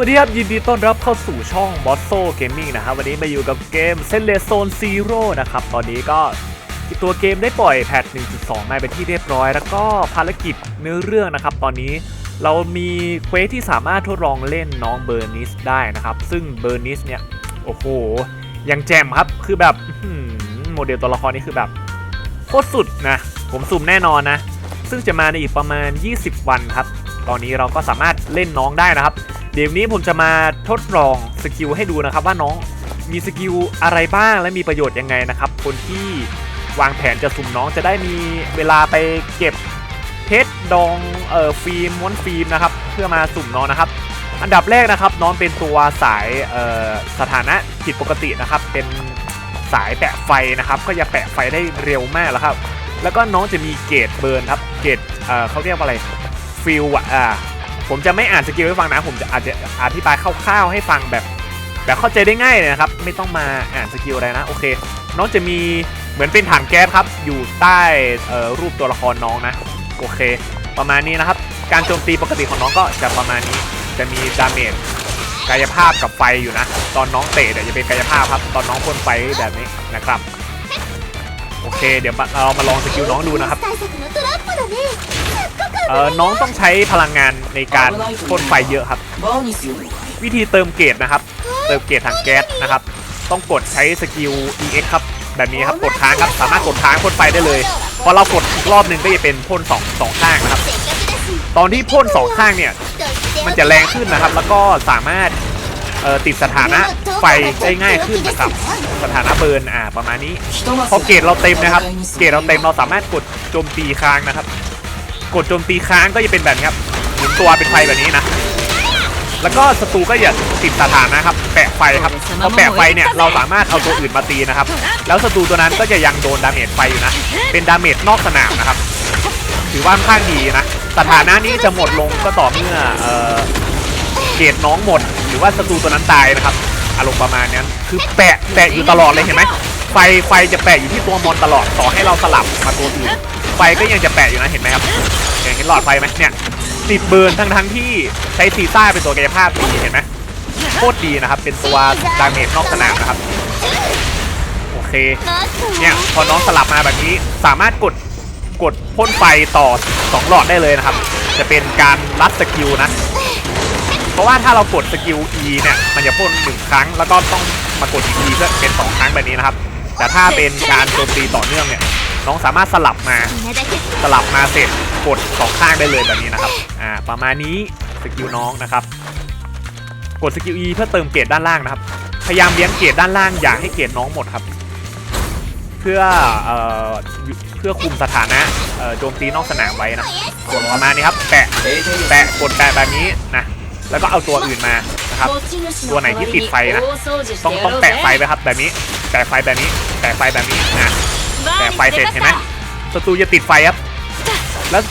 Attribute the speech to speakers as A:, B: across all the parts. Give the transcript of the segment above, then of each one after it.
A: วัสดีครับ ยินดีต้อนรับเข้าสู่ช่อง b o s s o Gaming นะครับ วันนี้มาอยู่กับเกม s e n l e Zone Zero นะครับ ตอนนี้ก็ตัวเกมได้ปล่อยแพท 1.2 มาเป็นที่เรียบร้อย แล้วก็ภารกิจเนื้อเรื่องนะครับ ตอนนี้เรามีเควสที่สามารถทดลองเล่นน้องเบอร์นิสได้นะครับ ซึ่งเบอร์นิสเนี่ย โอ้โห ยังแจ่มครับ คือแบบโมเดลตัวละครนี้คือแบบโคตรสุดนะ ผมสุ่มแน่นอนนะ ซึ่งจะมาในอีกประมาณ 20 วันครับ ตอนนี้เราก็สามารถเล่นน้องได้นะครับ เดี๋ยวนี้ผมจะมาทดลองสกิลให้ดูนะครับ ว่าน้องมีสกิลอะไรบ้างและมีประโยชน์ยังไงนะครับ คนที่วางแผนจะสุ่มน้องจะได้มีเวลาไปเก็บเพชรดองเอ่อฟิล์มม้วนฟิล์มนะครับ เพื่อมาสุ่มน้องนะครับ อันดับแรกนะครับ น้องเป็นตัวสายเอ่อสถานะผิดปกตินะครับ เป็นสายแปะไฟนะครับ ก็จะแปะไฟได้เร็วมากแล้วครับ แล้วก็น้องจะมีเกรดเบิร์นครับ เกรดเอ่อเขาเรียกว่าอะไรฟิลอะอ่า ผมจะไม่อ่านสกิลให้ฟังนะ ผมจะอาจจะอธิบายคร่าวๆให้ฟังแบบ แบบเข้าใจได้ง่ายเลยนะครับ ไม่ต้องมาอ่านสกิลอะไรนะ โอเค น้องจะมีเหมือนเป็นถังแก๊สครับ อยู่ใต้รูปตัวละครน้องนะ โอเค ประมาณนี้นะครับ การโจมตีปกติของน้องก็จะประมาณนี้ จะมีดาเมจกายภาพกับไฟอยู่นะ ตอนน้องเตะเนี่ยจะเป็นกายภาพครับ ตอนน้องพ่นไฟแบบนี้นะครับ โอเค เดี๋ยวเรามาลองสกิลน้องดูนะครับ เออน้องต้องใช้พลังงานในการพ่นไฟเยอะครับ วิธีเติมเกรนะครับ เติมเกรทางแก๊สนะครับ ต้องกดใช้สกิล EX ครับ แบบนี้ครับกดค้างครับสามารถกดค้างพ่นไฟได้เลยพอเรากดอีกรอบหนึ่งก็จะเป็นพ่นสองสองข้างนะครับ ตอนที่พ่นสองข้างเนี่ยมันจะแรงขึ้นนะครับ แล้วก็สามารถติดสถานะไฟได้ง่ายขึ้นนะครับ สถานะเบิร์นอ่าประมาณนี้พอเกรเราเต็มนะครับ เกรเราเต็มเราสามารถกดโจมตีค้างนะครับ กดโจมตีค้างก็จะเป็นแบบนี้ครับหมุนตัวเป็นไฟแบบนี้นะ แล้วก็ศัตรูก็อย่าติดสถานะครับ แปะไฟครับพอแปะไฟเนี่ยเราสามารถเอาตัวอื่นมาตีนะครับ แล้วศัตรูตัวนั้นก็จะยังโดนดาเมจไฟอยู่นะ เป็นดาเมจนอกสนามนะครับ ถือว่าค่อนข้างดีนะ สถานะนี้จะหมดลงก็ต่อเมื่อเออเกรดน้องหมด หรือว่าศัตรูตัวนั้นตายนะครับ อารมณ์ประมาณนั้นคือแปะแปะอยู่ตลอดเลยเห็นไหมไฟไฟจะแปะอยู่ที่ตัวมอนตลอดต่อให้เราสลับมาตัวอื่น ไฟก็ยังจะแปะอยู่นะเห็นไหมครับเห็นเห็นหลอดไฟไหมเนี่ยติดเบิร์นทั้งทั้งที่ใช้ซีซ่าเป็นตัวกายภาพดีเห็นไหมโคตรดีนะครับ เป็นตัวดาเมจนอกสนามนะครับ โอเค เนี่ยพอน้องสลับมาแบบนี้สามารถกดกดพ่นไฟต่อ 2 หลอดได้เลยนะครับ จะเป็นการรัดสกิลนะ เพราะว่าถ้าเรากดสกิล E เนี่ยมันจะพ่นหนึ่งครั้ง แล้วก็ต้องมากดอีกทีเพื่อเป็น 2 ครั้งแบบนี้นะครับ แต่ถ้าเป็นการโจมตีต่อเนื่องเนี่ย น้องสามารถสลับมาสลับมาเสร็จกดสองข้างได้เลยแบบนี้นะครับอ่าประมาณนี้สกิลน้องนะครับ กดสกิล E เพื่อเติมเกรดด้านล่างนะครับ พยายามเลี้ยงเกรดด้านล่างอย่าให้เกรดน้องหมดครับ เพื่อเอ่อเพื่อคุมสถานะโจมตีนอกสนามไว้นะกดประมาณนี้ครับแปะแปะกดแปะแบบนี้นะแล้วก็เอาตัวอื่นมานะครับ ตัวไหนที่ติดไฟนะ ต้องต้องแตะไฟไปครับแบบนี้ แตะไฟแบบนี้ แตะไฟแบบนี้นะ แตะไฟเสร็จเห็นไหมศัตรูจะติดไฟครับ แล้ว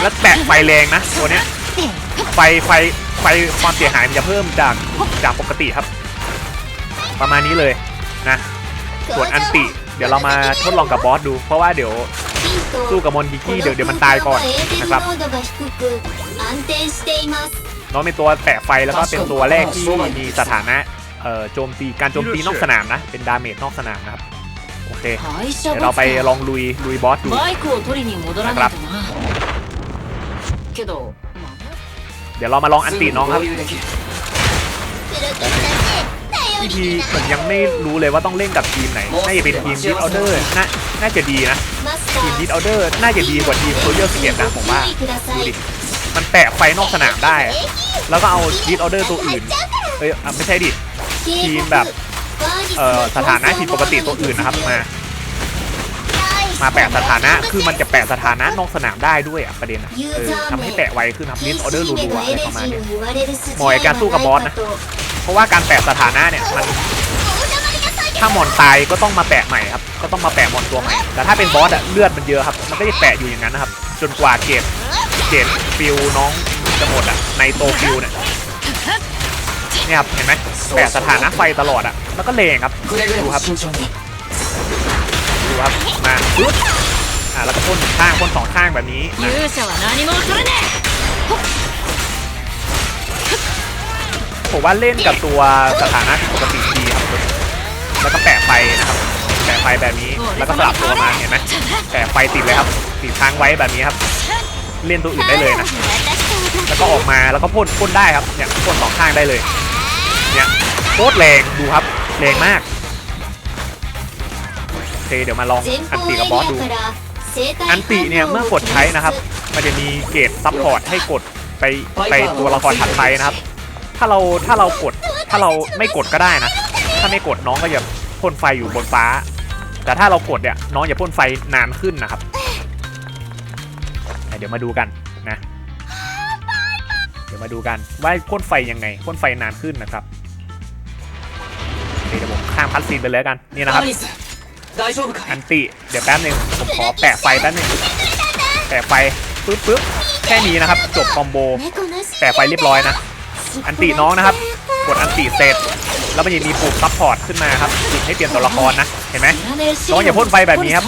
A: แล้วแตะไฟแรงนะตัวเนี้ยไฟไฟไฟความเสียหายมันจะเพิ่มจากจากปกติครับ ประมาณนี้เลยนะส่วนอันติ เดี๋ยวเรามาทดลองกับบอสดู เพราะว่าเดี๋ยวสู้กับมอนกิกี้เดี๋ยวเดี๋ยวมันตายก่อนนะครับน้องเป็นตัวแตะไฟแล้วก็เป็นตัวแรกที่มีสถานะโจมตีการโจมตีนอกสนามนะ เป็นดาเมจนอกสนามนะครับ โอเค เดี๋ยวเราไปลองลุยลุยบอสดู
B: นะครับ
A: เดี๋ยวเรามาลองอันตีน้องครับ
C: ที
A: ผมยังไม่รู้เลยว่าต้องเล่นกับทีมไหน น่าจะเป็นทีมดิสออเดอร์น่าน่าจะดีนะ ทีมดิสออเดอร์น่าจะดีกว่าทีมโซเยอร์สเก็ตนะผมว่า ดูดิ มันแตะไฟนอกสนามได้ แล้วก็เอาดิสออเดอร์ตัวอื่น เอ้ย ไม่ใช่ดิ ทีมแบบ เอ่อสถานะผิดปกติตัวอื่นนะครับมา มาแปะสถานะคือมันจะแปะสถานะนอกสนามได้ด้วยอะประเด็นอะเออทำให้แปะไวขึ้นครับดิสออเดอร์รัวๆอะไรประมาณเนี้ยหมอยการสู้กับบอสนะ เพราะว่าการแปะสถานะเนี่ยมันถ้ามอนตายก็ต้องมาแปะใหม่ครับ ก็ต้องมาแปะมอนตัวใหม่ แต่ถ้าเป็นบอสอะเลือดมันเยอะครับ มันก็จะแปะอยู่อย่างนั้นนะครับ จนกว่าเกรดเกรดฟิลน้องจะหมดอะในโตฟิลเนี่ย เครับเห็นไหมแปะสถานะไฟตลอดอะแล้วก็เลงครับ
B: ดูครับ
A: ดูครับมาอ่าแล้วก็พ่นข้างพ่นสองข้างแบบนี้ผมว่าเล่นกับตัวสถานะปกติดีครับแล้วก็แปะไฟนะครับแปะไฟแบบนี้แล้วก็สลับตัวมาเห็นไหมแปะไฟติดเลยครับติดค้างไว้แบบนี้ครับ เล่นตัวอื่นได้เลยนะแล้วก็ออกมาแล้วก็พ่นพ่นได้ครับเนี่ยพ่นสองข้างได้เลย เนี่ยโคตรแรงดูครับแรงมากโอเคเดี๋ยวมาลองอันติกับบอสดู อันติเนี่ยเมื่อกดใช้นะครับ มันจะมีเกรดซัพพอร์ตให้กดไปไปตัวละครถัดไปนะครับ ถ้าเราถ้าเรากดถ้าเราไม่กดก็ได้นะ ถ้าไม่กดน้องก็จะพ่นไฟอยู่บนฟ้า แต่ถ้าเรากดเนี่ยน้องจะพ่นไฟนานขึ้นนะครับ เดี๋ยวมาดูกัน ดี๋ยวมาดูกันว่าพ่นไฟยังไงพ่นไฟนานขึ้นนะครับเดี๋ยวผมข้ามพัดซีนไปเลยกันนี่นะครับอันติเดี๋ยวแป๊บหนึ่งผมขอแปะไฟแป๊บนึงแปะไฟปึ๊บปแค่นี้นะครับ จบคอมโบแปะไฟเรียบร้อยนะอันติน้องนะครับ กดอันติเสร็จแล้วมันยังมีปุ่มซับพอร์ตขึ้นมาครับปุ่ให้เปลี่ยนตัวละครนะเห็นไหมน้องอย่าพ่นไฟแบบนี้ครับ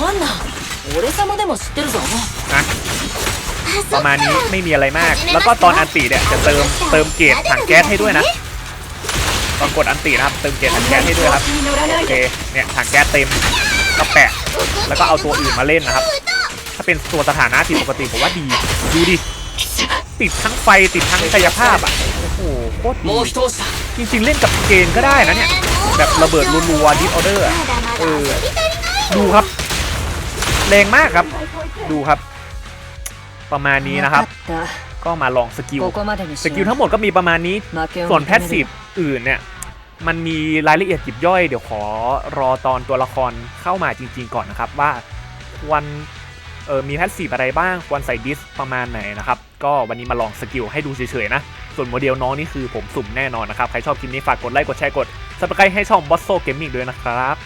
A: ประมาณนี้ไม่มีอะไรมาก แล้วก็ตอนอันตีเนี่ยจะเติมเติมเกจถังแก๊สให้ด้วยนะตอนกดอันตีนะครับเติมเกจถังแก๊สให้ด้วยครับโอเคเนี่ยถังแก๊สเต็มก็แปะแล้วก็เอาตัวอื่นมาเล่นนะครับ ถ้าเป็นตัวสถานะผิดปกติผมว่าดีดูดิติดทั้งไฟติดทั้งกายภาพอะโอ้โหโคตรดี
B: จริง
A: จริงเล่นกับเกณฑ์ก็ได้นะเนี่ยแบบระเบิดรัวๆดิสออเดอร์
C: เออ
A: ดูครับแรงมากครับ ดูครับ ประมาณนี้นะครับ ก็มาลองสกิล สกิลทั้งหมดก็มีประมาณนี้ ส่วนแพสซีฟอื่นเนี่ย มันมีรายละเอียดยิบย่อย เดี๋ยวขอรอตอนตัวละครเข้ามาจริง ๆ ก่อนนะครับว่าวันเออมีแพสซีฟอะไรบ้างควรใส่ดิสประมาณไหนนะครับ ก็วันนี้มาลองสกิลให้ดูเฉยๆนะ ส่วนโมเดลน้องนี่คือผมสุ่มแน่นอนนะครับ ใครชอบคลิปนี้ฝากกดไลค์กดแชร์กดซับสไคร้ให้ช่อง b o s s o Gaming ด้วยนะครับ